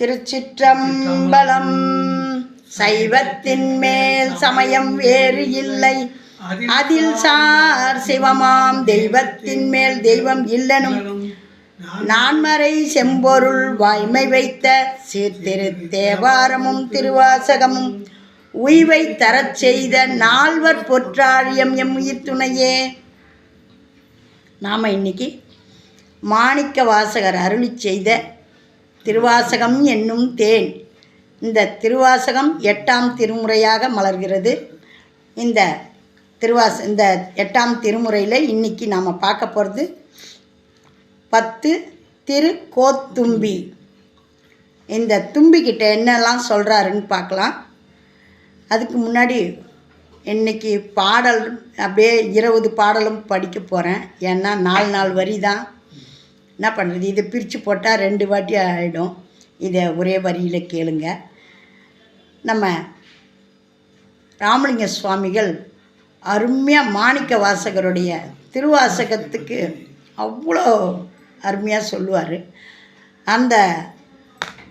திருச்சிற்றம்பலம். சைவத்தின் மேல் சமயம் வேறு இல்லை. அதில் சார் சிவமாம் தெய்வத்தின் மேல் தெய்வம் இல்லனும். நான்மறை செம்பொருள் வாய்மை வைத்த சீர்திரு தேவாரமும் திருவாசகமும் உய்வை தரச் செய்த நால்வர் பொற்றாழியம் எம் உயிர் துணையே நாம் இன்னைக்கு மாணிக்க வாசகர் அருளி செய்த திருவாசகம் என்னும் தேன். இந்த திருவாசகம் எட்டாம் திருமுறையாக மலர்கிறது. இந்த திருவாச இந்த எட்டாம் திருமுறையில் இன்றைக்கி நாம் பார்க்க போகிறது பத்து திரு கோத்தும்பி இந்த தும்பிக்கிட்ட என்னெல்லாம் சொல்கிறாருன்னு பார்க்கலாம். அதுக்கு முன்னாடி இன்னைக்கு பாடல் அப்படியே இருபது பாடலும் படிக்க போகிறேன் ஏன்னா நாலு நாள் வரி தான். என்ன பண்ணுறது? இதை பிரித்து போட்டால் ரெண்டு வாட்டி ஆகிடும் இதை ஒரே வரியில் கேளுங்க. நம்ம ராமலிங்க சுவாமிகள் அருமையாக மாணிக்க வாசகருடைய திருவாசகத்துக்கு அவ்வளோ அருமையாக சொல்லுவார். அந்த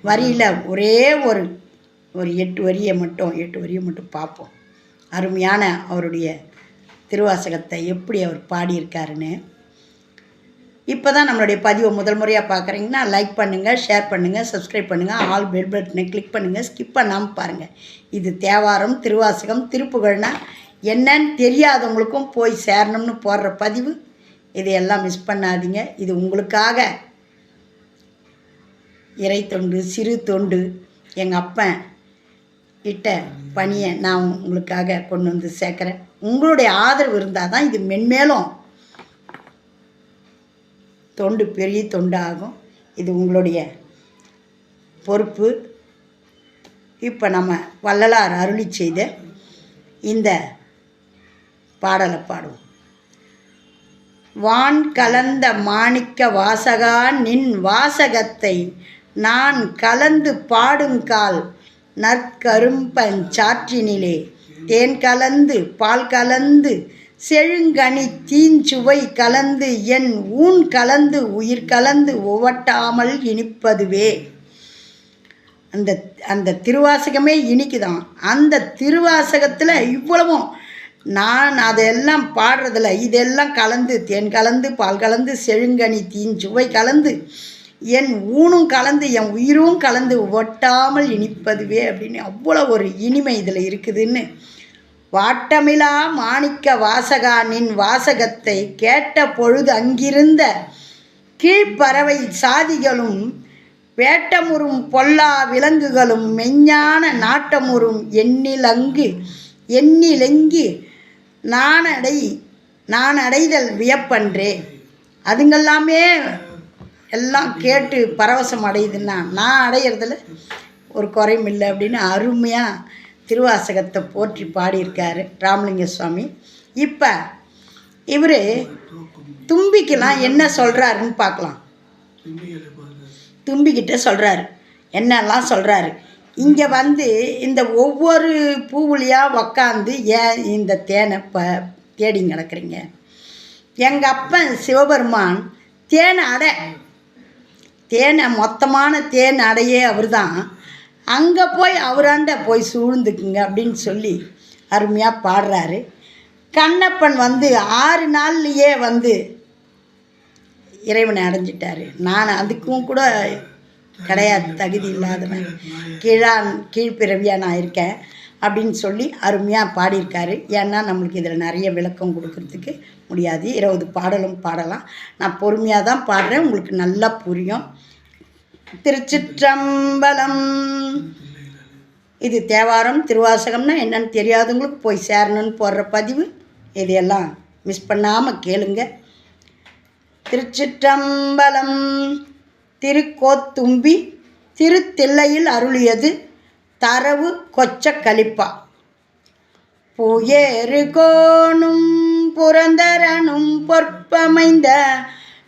வரியில் ஒரே ஒரு ஒரு எட்டு வரியை மட்டும் எட்டு வரியை மட்டும் பார்ப்போம். அருமையான அவருடைய திருவாசகத்தை எப்படி அவர் பாடியிருக்காருன்னு. இப்போ தான் நம்மளுடைய பதிவை முதல் முறையாக பார்க்குறீங்கன்னா லைக் பண்ணுங்கள் ஷேர் பண்ணுங்கள் சப்ஸ்கிரைப் பண்ணுங்கள் ஆல் பெல் பட்டனை கிளிக் பண்ணுங்கள் ஸ்கிப் பண்ணாமல் பாருங்கள் இது தேவாரம் திருவாசகம் திருப்புகழ்னா என்னன்னு தெரியாதவங்களுக்கும் போய் சேரணும்னு போடுற பதிவு. இதையெல்லாம் மிஸ் பண்ணாதீங்க. இது உங்களுக்காக. இறை தொண்டு சிறு தொண்டு எங்கள் அப்பன் இட்ட பணியை நான் உங்களுக்காக கொண்டு வந்து சேர்க்குறேன். உங்களுடைய ஆதரவு இருந்தால் தான் இது மென்மேலும் தொண்டு பெரிய தொண்டாகும். இது உங்களுடைய பொறுப்பு. இப்போ நம்ம வள்ளலார் அருளி செய்த இந்த பாடலை பாடுவோம். வான் கலந்த மாணிக்க வாசகா நின் வாசகத்தை நான் கலந்து பாடுங்கால் நற்கரும்பஞ்சாற்றினிலே தேன் கலந்து பால் கலந்து செழுங்கனி தீஞ்சுவை கலந்து என் ஊன் கலந்து உயிர் கலந்து ஒவட்டாமல் இனிப்பதுவே. அந்த அந்த திருவாசகமே இனிக்குதான். அந்த திருவாசகத்தில் இவ்வளவும் நான் அதெல்லாம் பாடுறதில்ல. இதெல்லாம் கலந்து தேன் கலந்து பால் கலந்து செழுங்கனி தீஞ்சுவை கலந்து என் ஊனும் கலந்து என் உயிரும் கலந்து ஒட்டாமல் இனிப்பதுவே அப்படின்னு அவ்வளோ ஒரு இனிமை இதில் இருக்குதுன்னு வாட்டமிலா மாணிக்க வாசகா நின் வாசகத்தை கேட்ட பொழுது அங்கிருந்த கீழ்ப்பறவை சாதிகளும் வேட்டமுறும் பொல்லா விலங்குகளும் மெஞ்ஞான நாட்டமுறும் எண்ணிலங்கு எண்ணிலெங்கி நானடை நான் அடைதல் வியப்பன்றே. அதுங்கெல்லாமே எல்லாம் கேட்டு பரவசம் அடையுதுன்னா நான் அடையிறதுல ஒரு குறையும் இல்லை அப்படின்னு அருமையாக திருவாசகத்தை போற்றி பாடியிருக்காரு ராமலிங்க சுவாமி. இப்போ இவர் தும்பிக்கெல்லாம் என்ன சொல்கிறாருன்னு பார்க்கலாம். தும்பிக்கிட்ட சொல்கிறாரு என்னெல்லாம் சொல்கிறாரு இங்கே வந்து இந்த ஒவ்வொரு பூவுலியாக உக்காந்து ஏன் இந்த தேனை ப தேடி கிடக்குறீங்க எங்கள் அப்பன் சிவபெருமான் தேன் அடை. தேனை மொத்தமான தேன் அடையே அவர் தான் அங்கே போய் அவராண்ட போய் சூழ்ந்துக்குங்க அப்படின்னு சொல்லி அருமையாக பாடுறாரு. கண்ணப்பன் வந்து ஆறு நாள்லையே வந்து இறைவனை அடைஞ்சிட்டாரு. நான் அதுக்கும் கூட கிடையாது தகுதி இல்லாதவன். கீழான் கீழ்ப்பிறவியாக நான் இருக்கேன் அப்படின்னு சொல்லி அருமையாக பாடியிருக்காரு. ஏன்னா நம்மளுக்கு இதில் நிறைய விளக்கம் கொடுக்கறதுக்கு முடியாது. இருபது பாடலும் பாடலாம். நான் பொறுமையாக தான் பாடுறேன். உங்களுக்கு நல்லா புரியும். திருச்சிற்றம்பலம். இது தேவாரம் திருவாசகம்னா என்னன்னு தெரியாதவங்களுக்கு போய் சேரணும்னு போடுற பதிவு. இதையெல்லாம் மிஸ் பண்ணாமல் கேளுங்க. திருச்சிற்றம்பலம் திருக்கோத்தும்பி திருத்தில்லையில் அருளியது தரவு கொச்ச கலிப்பா புயரு கோணும் புரந்தரனும் பொற்பமைந்த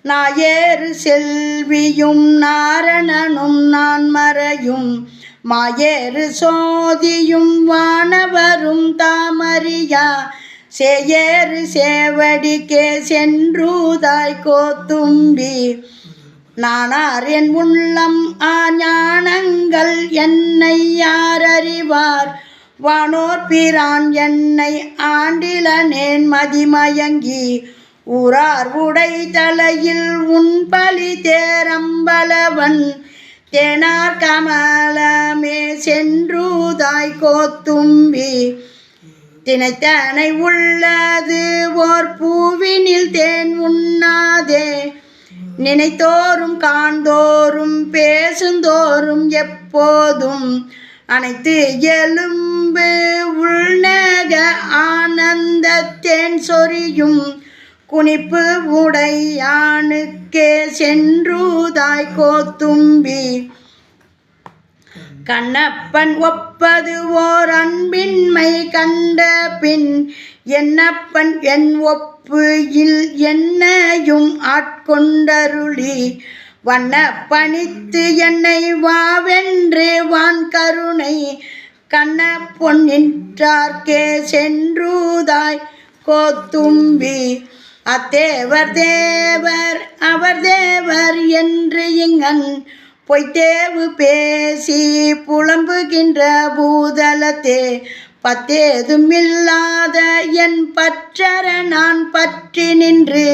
நாயேறு செல்வியும் நாரணனும் நான் மறையும். மாயேறு சோதியும் வானவரும் தாமரியா. சேயேறு சேவடிக்கே சென்றுதாய் கோத்தும்பி. நானார் என் உள்ளம் ஆஞானங்கள் என்னை யார் அறிவார் வானோர் பிரான் என்னை ஆண்டிலனேன் மதிமயங்கி. ஊரார் உடை தலையில் உண்பலி தேரம்பலவன். தேனார் கமலமே சென்றுதாய் கோத்தும்பி. தினைத்தனை உள்ளது ஓர் பூவினில் தேன் உண்ணாதே. நினைத்தோறும் காண்தோறும் பேசுந்தோறும் எப்போதும் அனைத்து எலும்பு உள்நக ஆனந்தத்தேன் சொரியும். குனிப்பு உடையானுக்கே சென்றுதாய் கோத்தும்பி. கண்ணப்பன் ஒப்பது ஓர் அன்பின்மை கண்ட பின் என்னப்பன் என் ஒப்பு இல் என்னையும் ஆட்கொண்டருளி. வண்ண பணித்து என்னை வாவென்று வான் கருணை கண்ண பொன்னின்றார்க்கே சென்றுதாய் கோத்தும்பி. அத்தேவர் தேவர் அவர் தேவர் என்று இங்கன் பொய்த்தேவு பேசி புலம்புகின்ற பூதலத்தே பத்தேதுமில்லாத என் பற்றற நான் பற்றி நின்று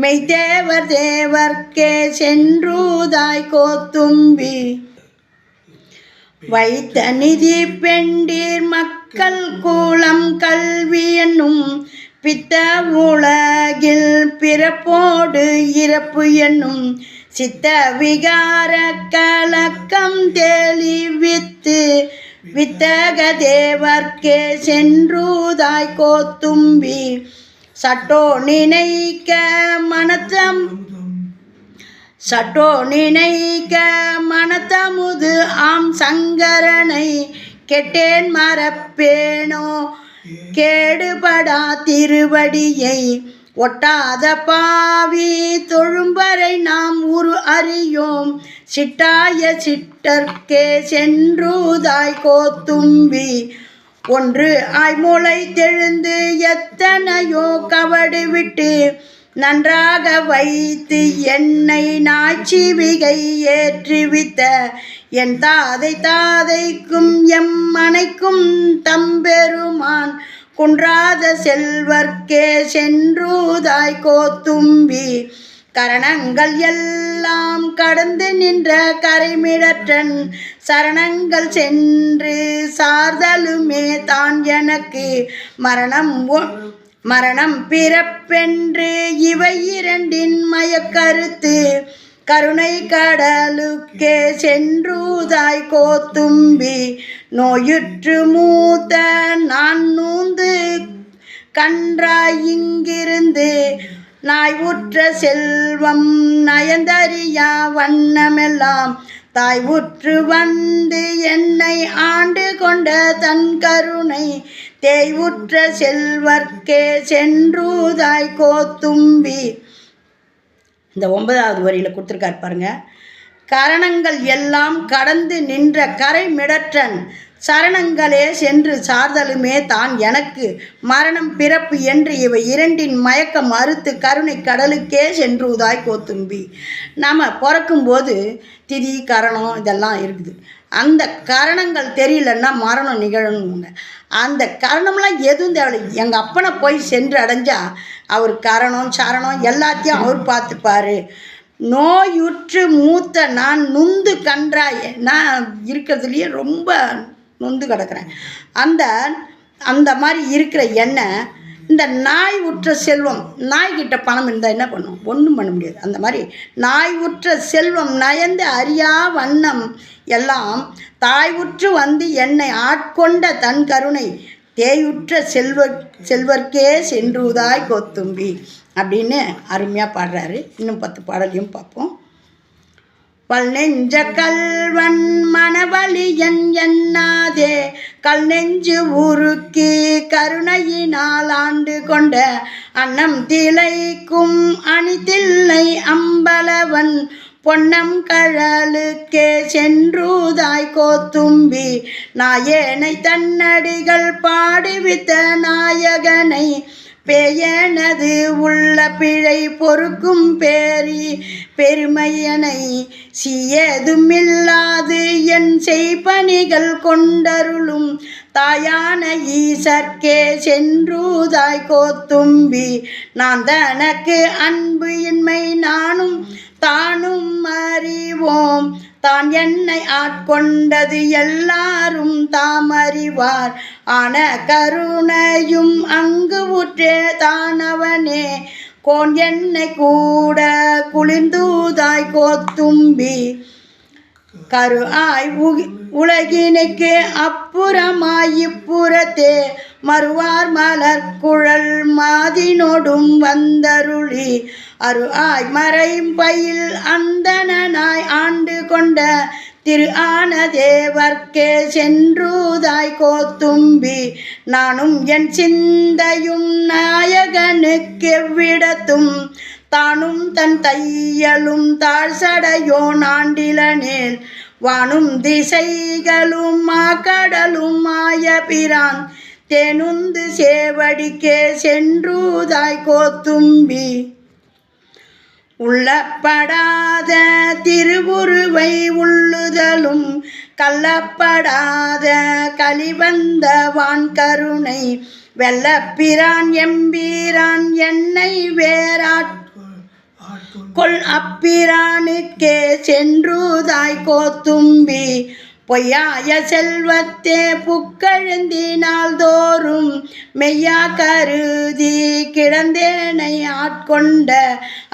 மெய்தேவர் தேவர்க்கே சென்றுதாய் கோத்தும்பி. வைத்த நிதி பெண்டீர் மக்கள் கூலம் கல்வி என்னும் பித்த உலகில் பிறப்போடு இறப்பு என்னும் சித்த விகார கலக்கம் தெளிவித்து வித்தக தேவர்க்கே சென்றுதாய் கோத்தும்பி சட்டோ நினைக்க மனத்தம் சட்டோ நினைக்க மனத்தமுது ஆம் சங்கரனை கெட்டேன் மறப்பேனோ கேடுபடா திருவடியை ஒட்டாத பாவி தொழும்பரை நாம் உரு அறியோம். சிட்டாய சிட்டர்க்கே சென்றுதாய் கோத்தும்பி. ஒன்று ஆய்மூளை தெழுந்து எத்தனையோ கவடு விட்டு நன்றாக வைத்து என்னை நாச்சிவிகை ஏற்றுவித்த என் தாதை தாதைக்கும் எம் மனைக்கும் தம்பெருமான். குன்றாத செல்வர்க்கே சென்றுதாய் கோத்தும்பி. கரணங்கள் எல்லாம் கடந்து நின்ற கரைமிடற்றன். சரணங்கள் சென்று சார்தலுமே தான் எனக்கு. மரணம் மரணம் பிறப்பென்று இவை இரண்டின் மயக்கருத்து. கருணை கடலுக்கே சென்றுதாய் கோத்தும்பி நோயுற்று மூத்த நான் நூந்து கன்றாய் இங்கிருந்து. நாய் உற்ற செல்வம் நயந்தறியா வண்ணமெல்லாம். தாய் உற்று வந்து என்னை ஆண்டு கொண்ட தன் கருணை. தேய்வுற்ற செல்வர்க்கே சென்றுதாய் கோத்தும்பி இந்த ஒன்பதாவது வரியில் கொடுத்துருக்காரு பாருங்க. கரணங்கள் எல்லாம் கடந்து நின்ற கரை மிடற்றன் சரணங்களே சென்று சார்தலுமே தான் எனக்கு. மரணம் பிறப்பு என்று இவை இரண்டின் மயக்கம் மறுத்து கருணை கடலுக்கே சென்றுதாய் கோத்தும்பி. நம்ம பிறக்கும்போது திதி கரணம் இதெல்லாம் இருக்குது. அந்த கரணங்கள் தெரியலன்னா மரணம் நிகழணுங்க அந்த கரணம்லாம் எதுவும் தேவையில்லை. எங்கள் அப்பனை போய் சென்று அடைஞ்சால் அவர் கரணம் சரணம் எல்லாத்தையும் அவர் பார்த்துப்பார். நோயுற்று மூத்த நான் நுந்து கன்றாய் நான் இருக்கிறதுலையே ரொம்ப நொந்து கிடக்குறேன். அந்த அந்த மாதிரி இருக்கிற எண்ணெய் இந்த நாய் உற்ற செல்வம் நாய்கிட்ட பணம் இருந்தால் என்ன பண்ணும்? ஒன்றும் பண்ண முடியாது. அந்த மாதிரி நாய் உற்ற செல்வம் நயந்து அறியா வண்ணம் எல்லாம் தாய் உற்று வந்து என்னை ஆட்கொண்ட தன் கருணை தேயுற்ற செல்வர் செல்வர்க்கே சென்றுதாய் கொத்தும்பி அப்படின்னு அருமையாக பாடுறாரு. இன்னும் பத்து பாடலையும் பார்ப்போம். பல் நெஞ்ச கல்வன் மணவலியன் எண்ணாதே கல் நெஞ்சு உருக்கி கருணையினால் ஆண்டு கொண்ட அன்னம் திளைக்கும் அணிதில்லை அம்பலவன் பொன்னம் கழலுக்கே சென்றுதாய் கோத்தும்பி நாயேனை தன்னடிகள் பாடுவித்த நாயகனை பேயனது உள்ள பிழை பொறுக்கும் பேரி பெருமையனை சீயதுமில்லாது என் செய்பணிகள் கொண்டருளும் தாயான ஈசற்கே சென்றுதாய் கோத்தும்பி நான் தனக்கு அன்பு இன்மை நானும் தானும் அறிவோம். தான் என்னை ஆட்கொண்டது எல்லாரும் தாம் அறிவார். ஆன கருணையும் அங்கு உற்றே தானவனே கோன் என்னை கூட குளிர்ந்தூதாய் கோத்தும்பி. கருவாய் ஆய் உலகினுக்கு அப்புறமாய் இப்புறத்தே மறுவார் மலர் குழல் மாதினோடும் வந்தருளி. அரு ஆய் மறையும் பயில் அந்தனாய் ஆண்டு கொண்ட திரு ஆன தேவர்க்கே சென்றுதாய் கோத்தும்பி. நானும் என் சிந்தையும் நாயகனுக்கு எவ்விடத்தும் தானும் தன் தையலும் தாழ்சடையோ நாண்டிலனேல் வானும் திசைகளும் மாக்கடலும் மாய பிரான். சேவடிக்கே சென்றுதாய் கோத்தும்பி. உள்ளப்படாத திருவுருவை உள்ளுதலும் கள்ளப்படாத கலிவந்த வான் கருணை வெள்ளப்பிரான் எம்பீரான் என்னை வேறாட் கொள் அப்பிரானுக்கே சென்றுதாய் கோத்தும்பி பொய்யாய செல்வத்தே புக்கழுந்தினால் தோறும் மெய்யா கருதி கிடந்தேனை ஆட்கொண்ட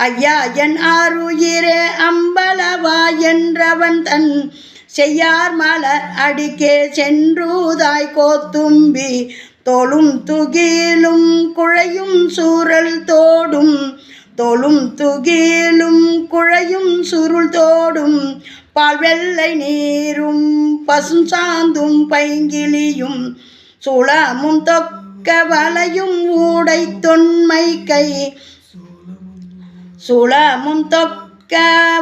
ஐயா என் ஆறுயிரே அம்பலவா என்றவன் தன் செய்யார் மலர் அடிக்கே சென்றுதாய் கோத்தும்பி தோளும் துகிலும் குழையும் சூரல் தோடும் தோளும் துகிலும் குழையும் சுருள் தோடும் பால் வெள்ளை நீரும் பசும் சாந்தும் பைங்கிலியும் சுளமும் தொக்க வலையும் ஊடை தொன்மை கை. சுளமும் தொக்க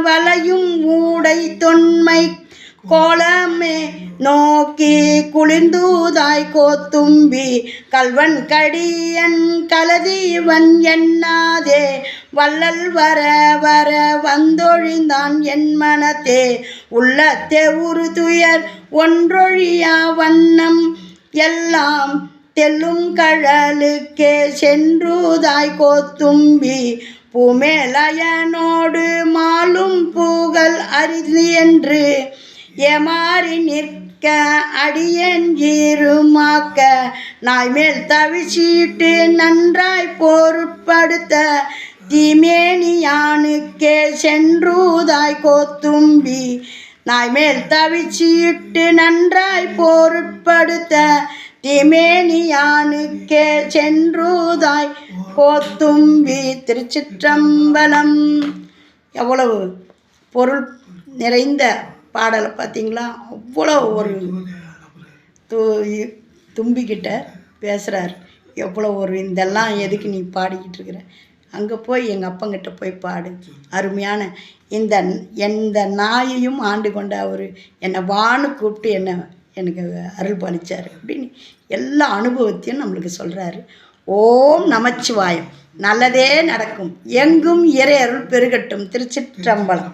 வலையும் ஊடை தொன்மை கோலமே நோக்கி குளிர்ந்தூதாய் கோத்தும்பி. கல்வன் கடியன் கலதீவன் எண்ணாதே. வள்ளல் வர வர வந்தொழிந்தான் என் மனத்தே. உள்ளத்தே உரு துயர் ஒன்றொழியா வண்ணம் எல்லாம் தெல்லும் கழலுக்கே சென்றுதாய் கோத்தும்பி. பூமேலயனோடு மாலும் பூகல் அரிது என்று ஏமாறி நிற்க அடியன் ஈருமாக்க நாய்மேல் தவிச்சிட்டு நன்றாய் பொருட்படுத்த. தீமேனியானுக்கே சென்றுதாய் கோத்தும்பி. நாய்மேல் தவிச்சிட்டு நன்றாய் பொருட்படுத்த. திமேனியானுக்கே சென்றுதாய் கோத்தும்பி. திருச்சிற்றம்பலம். எவ்வளவு பொருள் நிறைந்த பாடலை பார்த்தீங்களா? அவ்வளோ ஒரு து தும்பிக்கிட்ட பேசுகிறார் எவ்வளோ ஒரு இதெல்லாம் எதுக்கு நீ பாடிக்கிட்டு இருக்கிற? அங்கே போய் எங்கள் அப்பங்கிட்ட போய் பாடு. அருமையான இந்த எந்த நாயையும் ஆண்டு கொண்ட அவர் என்னை வான்னு கூப்பிட்டு என்னை எனக்கு அருள் பாலிச்சார் அப்படின்னு எல்லா அனுபவத்தையும் நம்மளுக்கு சொல்கிறாரு ஓம் நமச்சிவாயம். நல்லதே நடக்கும். எங்கும் இறை அருள் பெருகட்டும். திருச்சிற்றம்பலம்.